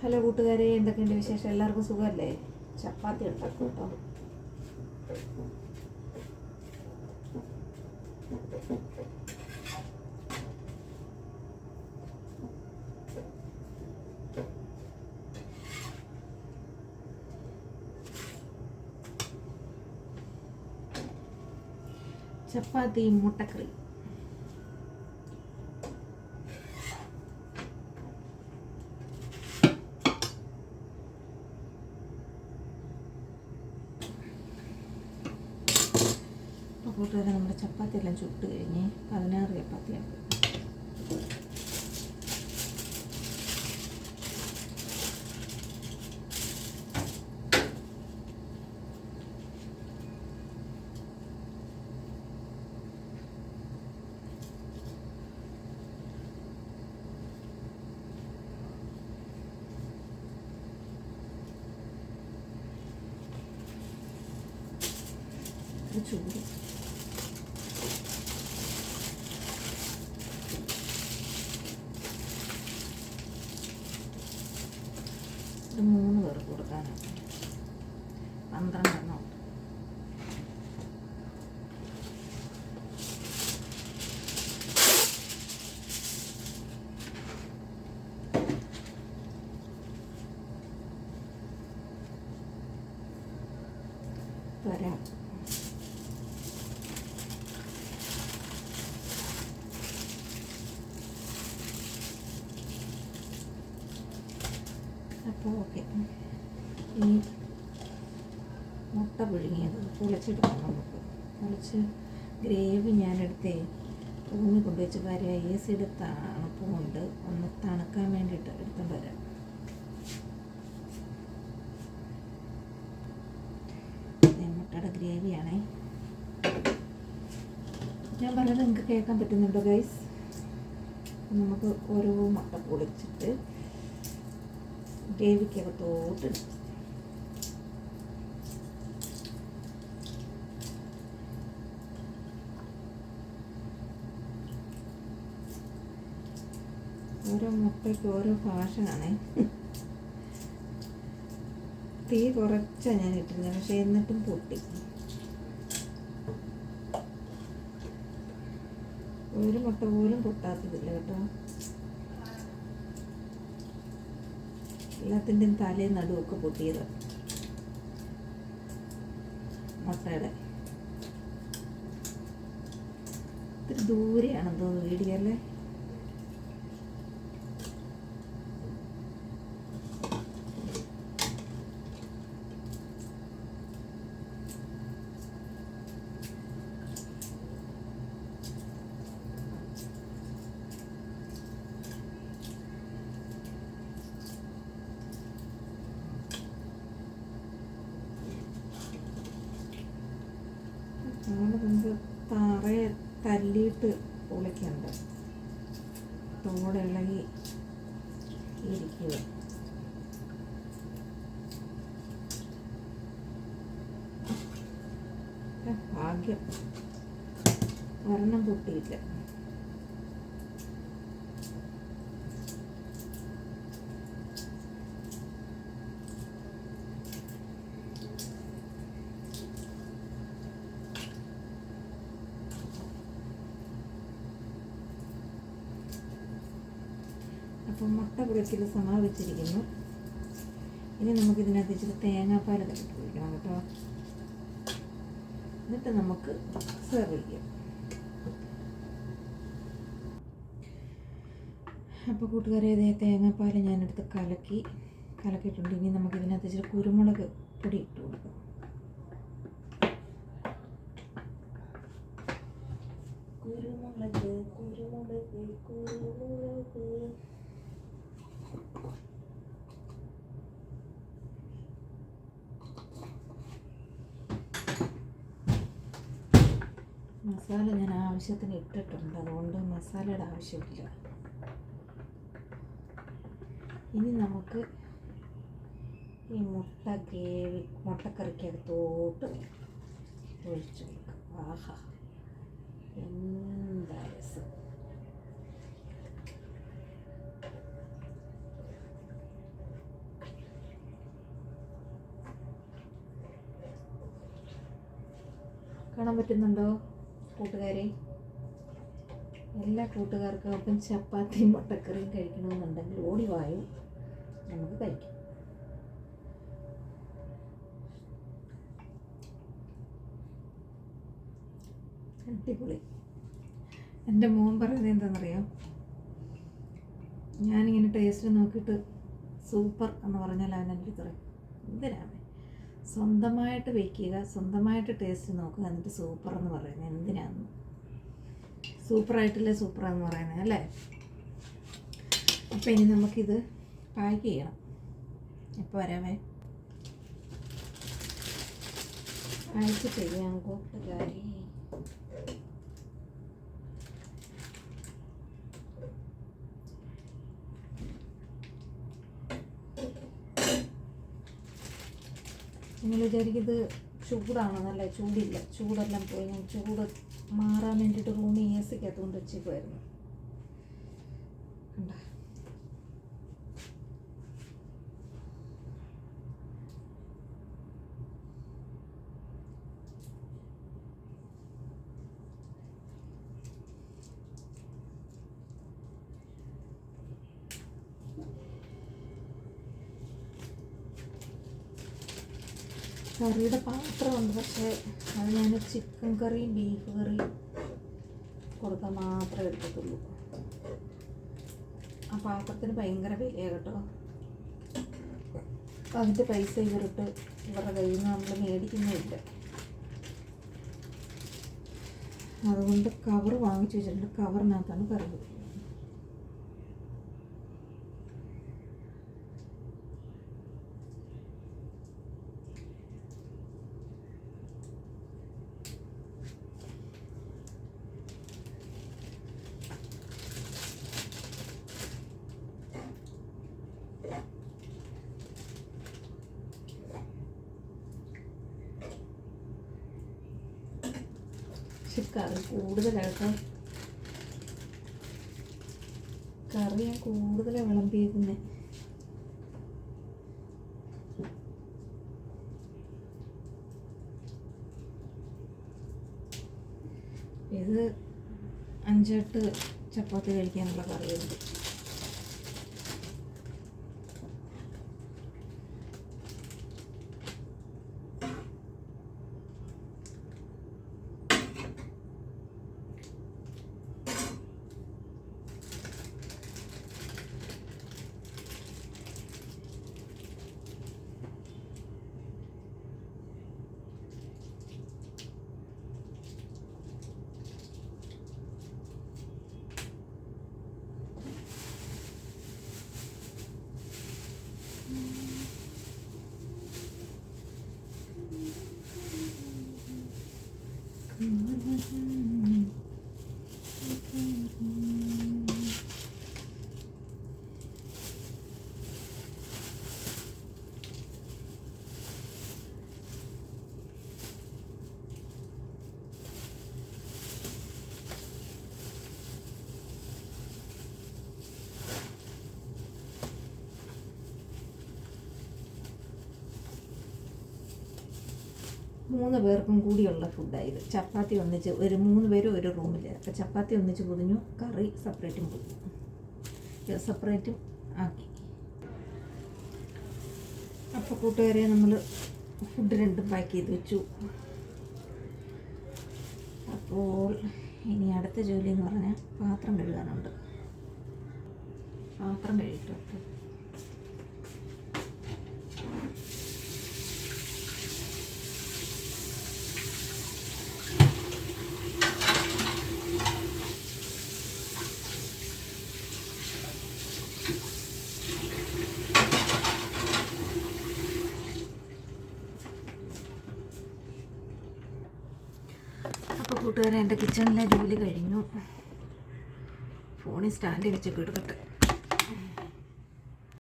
Hello കൂട്ടുകാരെ എന്തൊക്കെയുണ്ട് വിശേഷം? എല്ലാവർക്കും സുഖമല്ലേ? ചപ്പാത്തി ഉണ്ടാക്കും കേട്ടോ. ചപ്പാത്തി മുട്ടക്കറി. കൂട്ടുകാരെ നമ്മുടെ ചപ്പാത്തി എല്ലാം ചുട്ട് കഴിഞ്ഞ് പതിനാറ് ചപ്പാത്തിയാണ്. ഇത് ചൂട് ഇത് മൂന്ന് പേർക്ക് കൊടുക്കാനാണ്. പന്ത്രണ്ടെണ്ണം വരാം. അപ്പോൾ ഓക്കെ. ഈ മുട്ട പുഴുങ്ങിയത് പൊളിച്ചെടുക്കണം നമുക്ക് പൊളിച്ച് ഗ്രേവി ഞാനെടുത്തേ. റൂമിൽ കൊണ്ടുവച്ച് വരാം എ സിയുടെ തണുപ്പുകൊണ്ട് ഒന്ന് തണുക്കാൻ വേണ്ടിയിട്ട് എടുത്തോണ്ട് വരാം മുട്ടയുടെ ഗ്രേവിയാണേ. ഞാൻ പറഞ്ഞത് നിങ്ങൾക്ക് കേൾക്കാൻ പറ്റുന്നുണ്ടോ ഗൈസ് നമുക്ക് ഓരോ മുട്ട പൊളിച്ചിട്ട് ഗ്രേവിക്കകത്തോട്ട് ഓരോ മുട്ടയ്ക്ക് ഓരോ ഫാഷനാണേ. തീ കുറച്ച ഞാൻ ഇട്ടിരുന്നത് പക്ഷെ എന്നിട്ടും പൊട്ടി. ഒരു മുട്ട പോലും പൊട്ടാത്തതില്ല കേട്ടോ. എല്ലാത്തിന്റെയും തലയും നടുവൊക്കെ പൊട്ടിയത് മുട്ടയുടെ. ഇത്തിരി ദൂരെയാണെന്ന് തോന്നുന്നു വീഡിയോ നമ്മൾ നമുക്ക് തല്ലിയിട്ട് പൊളിക്കണ്ട? തോടിളകി ഇരിക്കുക. ഭാഗ്യം. മരണം പൊട്ടിയില്ല. അപ്പം മുട്ട പുളിക്കൽ സമാപിച്ചിരിക്കുന്നു ഇനി നമുക്ക് ഇതിനകത്ത് ഇച്ചിരി തേങ്ങാപ്പാൽ കലക്കി ഒഴിക്കണം കേട്ടോ. എന്നിട്ട് നമുക്ക് സെർവ് ചെയ്യാം. അപ്പോൾ കൂട്ടുകാരെ ഇതേ തേങ്ങാപ്പാൽ ഞാനെടുത്ത് കലക്കി കലക്കിയിട്ടുണ്ട്. ഇനി നമുക്ക് ഇതിനകത്ത് ഇച്ചിരി കുരുമുളക് പൊടി ഇട്ട് കൊടുക്കാം. കുരുമുളക് കുരുമുളക് കുരുമുളക്. മസാല ഞാൻ ആവശ്യത്തിന് ഇട്ടിട്ടുണ്ട്. അതുകൊണ്ട് മസാലയുടെ ആവശ്യമില്ല. ഇനി നമുക്ക് ഈ മുട്ട കേവി മുട്ടക്കറിക്ക് മുട്ടക്കറിക്കകത്തോട്ട് ഒഴിച്ചു കൊടുക്കാം ആഹാ. എന്താ രസം? കാണാൻ പറ്റുന്നുണ്ടോ? കൂട്ടുകാരെ? എല്ലാ കൂട്ടുകാർക്കും ഒപ്പം ചപ്പാത്തിയും മുട്ടക്കറിയും കഴിക്കണമെന്നുണ്ടെങ്കിൽ ഓടി വായു. നമുക്ക് കഴിക്കാം. അടിപൊളി. എന്റെ മോൻ പറയുന്നത് എന്താണെന്നറിയാം? ഞാനിങ്ങനെ ടേസ്റ്റ് നോക്കിയിട്ട് സൂപ്പർ എന്ന് പറഞ്ഞാൽ അവൻ എന്റെ പറയും എന്തിനാണ് സ്വന്തമായിട്ട് വയ്ക്കുക സ്വന്തമായിട്ട് ടേസ്റ്റ് നോക്കുക എന്നിട്ട് സൂപ്പർ എന്ന് പറയുന്നത് എന്തിനാന്ന്? സൂപ്പറായിട്ടല്ലേ സൂപ്പറാന്ന് പറയുന്നത് അല്ലേ? അപ്പോൾ ഇനി നമുക്കിത് പാക്ക് ചെയ്യണം. എപ്പോൾ വരാമേ? അയച്ചു ചെയ്യാം കൂട്ടുകാരി. നിങ്ങൾ വിചാരിക്കുന്നത് നല്ല ചൂടില്ല. ചൂടെല്ലാം പോയി ഞാൻ ചൂട് മാറാൻ വേണ്ടിയിട്ട് റൂമിൽ എ സിക്കകത്തുകൊണ്ട് വെച്ചേക്കുമായിരുന്നു കണ്ട? കറിയുടെ പാത്രമുണ്ട്. പക്ഷേ അത് ഞാൻ ചിക്കൻ കറിയും ബീഫ് കറിയും കൊടുക്കാൻ മാത്രമേ എടുക്കത്തുള്ളൂ. ആ പാത്രത്തിന് ഭയങ്കര വിലയാണ് കേട്ടോ. അതിന്റെ പൈസ ഇവരിട്ട് ഇവരുടെ കയ്യിൽ നിന്ന് നമ്മൾ മേടിക്കുന്നില്ല അതുകൊണ്ട് കവർ വാങ്ങിച്ചു വെച്ചിട്ടുണ്ട്. കവറിനകത്താണ് കറി. പക്ഷെ കറി കൂടുതലായിട്ട് കറി ഞാൻ കൂടുതലാണ് വിളമ്പിയേക്കുന്നത് ഇത് അഞ്ചെട്ട് ചപ്പാത്തി കഴിക്കാനുള്ള കറിയുണ്ട്. മൂന്ന് പേർക്കും കൂടിയുള്ള ഫുഡായത് ചപ്പാത്തി ഒന്നിച്ച് ഒരു മൂന്ന് പേരും ഒരു റൂമിൽ അപ്പോൾ ചപ്പാത്തി ഒന്നിച്ച് പൊതിഞ്ഞു കറി സെപ്പറേറ്റും പൊതിഞ്ഞു. സെപ്പറേറ്റും ആക്കി. അപ്പോൾ കൂട്ടുകാരെ നമ്മൾ ഫുഡ് രണ്ടും പാക്ക് ചെയ്ത് വെച്ചു. അപ്പോൾ ഇനി അടുത്ത ജോലി എന്ന് പറഞ്ഞാൽ പാത്രം കഴുകാനുണ്ട്. പാത്രം കഴുകിയിട്ട് അപ്പോൾ കൂട്ടുകാരെ എന്റെ കിച്ചണിലെ ജോലി കഴിഞ്ഞു. ഫോണിൽ സ്റ്റാൻഡ് വെച്ചൊക്കെ എടുക്കട്ടെ